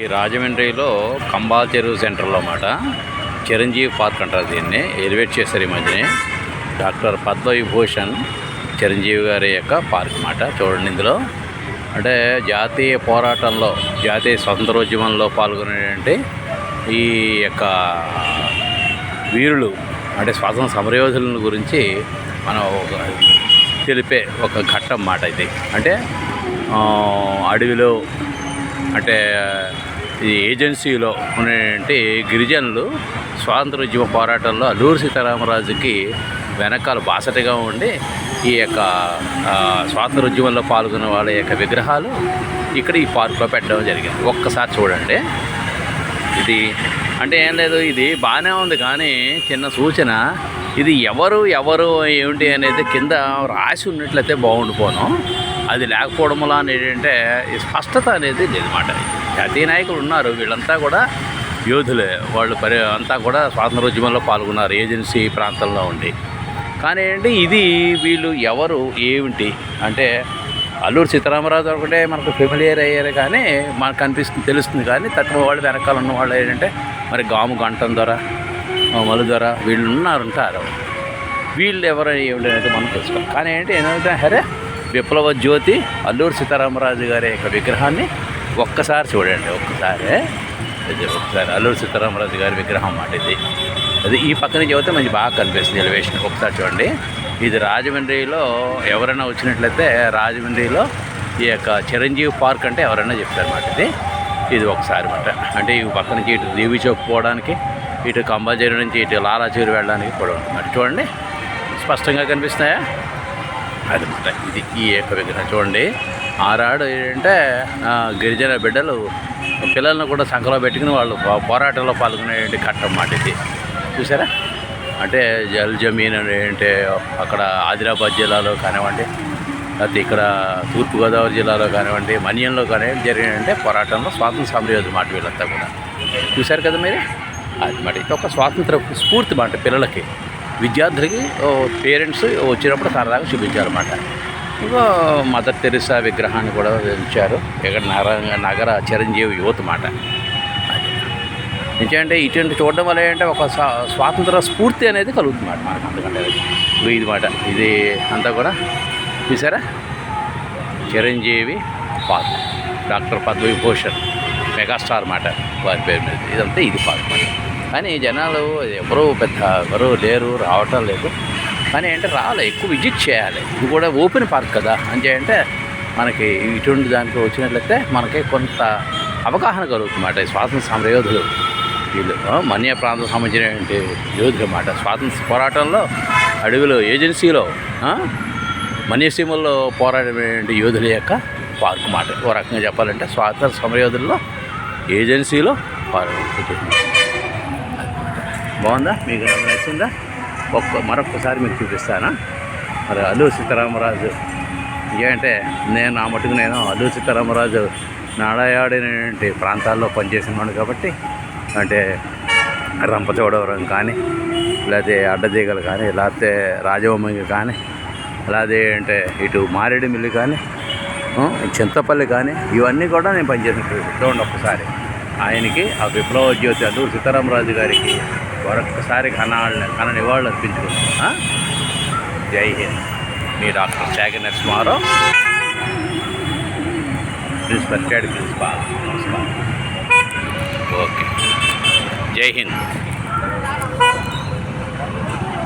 ఈ రాజమండ్రిలో కంబాల్ చెరువు సెంటర్లో అన్నమాట. చిరంజీవి పార్క్ అంటారు దీన్ని. ఎలివేట్ చేశారు ఈ మధ్యనే. డాక్టర్ పద్మవిభూషణ్ చిరంజీవి గారి యొక్క పార్క్ అన్నమాట. చూడండి ఇందులో. అంటే జాతీయ పోరాటంలో జాతీయ స్వతంత్రోద్యమంలో పాల్గొనేటువంటి ఈ యొక్క వీరులు అంటే స్వాతంత్ర సమరయోధుల గురించి మనం ఒక తెలిపే ఒక ఘట్టం మాట ఇది. అంటే అడవిలో అంటే ఈ ఏజెన్సీలో ఉన్నటువంటి గిరిజనులు స్వాతంత్రోద్యమ పోరాటంలో అల్లూరు సీతారామరాజుకి వెనకాల బాసటగా ఉండి ఈ యొక్క ఆ, స్వాతంత్రోద్యమంలో పాల్గొన్న వాళ్ళ యొక్క విగ్రహాలు ఇక్కడ ఈ పార్కులో పెట్టడం జరిగింది. ఒక్కసారి చూడండి. ఇది అంటే ఏం లేదు ఇది బాగానే ఉంది కానీ చిన్న సూచన ఇది ఎవరు ఎవరు ఏమిటి అనేది కింద రాసి ఉన్నట్లయితే బాగుండిపోను అది లేకపోవడం వల్ల స్పష్టత అనేది లేదన్నమాట జాతీయ నాయకులు ఉన్నారు వీళ్ళంతా కూడా యోధులే. వాళ్ళు పరి అంతా కూడా స్వాతంత్రోద్యమంలో పాల్గొన్నారు ఏజెన్సీ ప్రాంతంలో ఉండి. కానీ ఏంటి ఇది వీళ్ళు ఎవరు ఏమిటి? అంటే అల్లూరు సీతారామరాజు ఒకటే మనకు ఫెమిలియర్ అయ్యారు కానీ మనకు కనిపిస్తుంది తెలుస్తుంది కానీ తక్కువ వాళ్ళు వెనకాల ఉన్న వాళ్ళు ఏంటంటే మరి గాము గంటం ద్వారా మలు ద్వారా వీళ్ళు ఉన్నారు ఉంటారు వీళ్ళు ఎవరు ఏమిటి అనేది మనం తెలుసుకోవాలి. కానీ ఏంటి ఏంటంటే హరే విప్లవ జ్యోతి అల్లూరు సీతారామరాజు గారి యొక్క విగ్రహాన్ని ఒక్కసారి చూడండి ఒక్కసారి. ఇది ఒకసారి అల్లూరు సీతారామరాజు గారి విగ్రహం అన్నమాట ఇది. అది ఈ పక్కన చెబితే మంచి బాగా కనిపిస్తుంది ఎలివేషన్. ఒకసారి చూడండి. ఇది రాజమండ్రిలో ఎవరైనా వచ్చినట్లయితే రాజమండ్రిలో ఈ యొక్క చిరంజీవి పార్క్ అంటే ఎవరైనా చెప్తారన్నమాట ఇది. ఇది ఒకసారి అనమాట అంటే ఈ పక్క నుంచి ఇటు దేవి చౌక్ పోవడానికి ఇటు కంబాచేరు నుంచి ఇటు లాలాచేరు వెళ్ళడానికి కూడా ఉంటుంది చూడండి. స్పష్టంగా కనిపిస్తున్నాయా? అది మాట ఇది ఈ యొక్క విగ్రహం. చూడండి ఆరాడు ఏంటంటే గిరిజన బిడ్డలు పిల్లలను కూడా సంఖలో పెట్టుకుని వాళ్ళు పోరాటంలో పాల్గొనేటువంటి ఘట్టం మాట ఇది. చూసారా? అంటే జల్ జమీన్ అని అక్కడ ఆదిలాబాద్ జిల్లాలో కానివ్వండి లేకపోతే ఇక్కడ తూర్పుగోదావరి జిల్లాలో కానివ్వండి మన్యంలో కానివ్వండి జరిగినంటే పోరాటంలో స్వాతంత్ర సమరయోధులు మాట వీళ్ళంతా కూడా. చూశారు కదా మీరు? అది మాట ఇది ఒక స్వాతంత్ర స్ఫూర్తి మాట పిల్లలకి. విద్యార్థులకి పేరెంట్స్ వచ్చినప్పుడు సరదాగా చూపించారన్నమాట. ఇంకో మదర్ తెరిసా విగ్రహాన్ని కూడా ఉంచారు. ఇక్కడ నగర నగర చిరంజీవి యువత మాట ఎందుకంటే ఇటువంటి చూడడం వల్ల ఏంటంటే ఒక స్వాతంత్ర స్ఫూర్తి అనేది కలుగుతుంది మాట మనకు అందుకంటే. ఇది మాట. ఇది అంతా కూడా చూసారా? Chiranjeevi park doctor Padma Vibhushan megastar మాట వారి పేరు మీద. ఇదంతా ఇది పార్క్ మాట కానీ జనాలు ఎవరు పెద్ద ఎవరు లేరు రావటం లేదు. కానీ ఏంటంటే రావాలి ఎక్కువ విజిట్ చేయాలి. ఇది కూడా ఓపెన్ పార్క్ కదా. అంటే అంటే మనకి ఇటువంటి దానికి వచ్చినట్లయితే మనకి కొంత అవగాహన కలుగుతుందన్నమాట. ఈ స్వాతంత్ర సమరయోధులు వీళ్ళు మన్య ప్రాంతం సంబంధించినటువంటి యోధులు అన్నమాట. స్వాతంత్ర పోరాటంలో అడవిలో ఏజెన్సీలో మన్యసీమల్లో పోరాడేటువంటి యోధుల యొక్క పార్క్ మాట. ఓ రకంగా చెప్పాలంటే స్వాతంత్ర సమరయోధుల్లో ఏజెన్సీలో పాల్గొన బాగుందా? మీకు ఏమైనా నచ్చిందా? ఒక్క మరొక్కసారి మీకు చూపిస్తానా? మరి అల్లూరు సీతారామరాజు ఏంటంటే నేను నా మటుకు నేను అల్లూరు సీతారామరాజు నాడయాడినటువంటి ప్రాంతాల్లో పనిచేసినాడు కాబట్టి అంటే రంపచోడవరం కానీ లేకపోతే అడ్డదీగలు కానీ లేకపోతే రాజవొమ్మంగి కానీ అలాగే అంటే ఇటు మారేడుమిల్లి కానీ చింతపల్లి కానీ ఇవన్నీ కూడా నేను పనిచేసిన చూడండి ఒక్కసారి. ఆయనకి ఆ విప్లవ జ్యోతి అల్లూరు సీతారామరాజు గారికి మరొక్కసారి ఘన ఘన నివాళులు అర్పించుకుంటున్నా జై హింద్. మీ డాక్టర్ శాఖ నరసింహారావు ప్రిన్సిపల్ రిటైర్డ్ ప్రిన్సిపాల్. నమస్కారం. ఓకే. జై హింద్.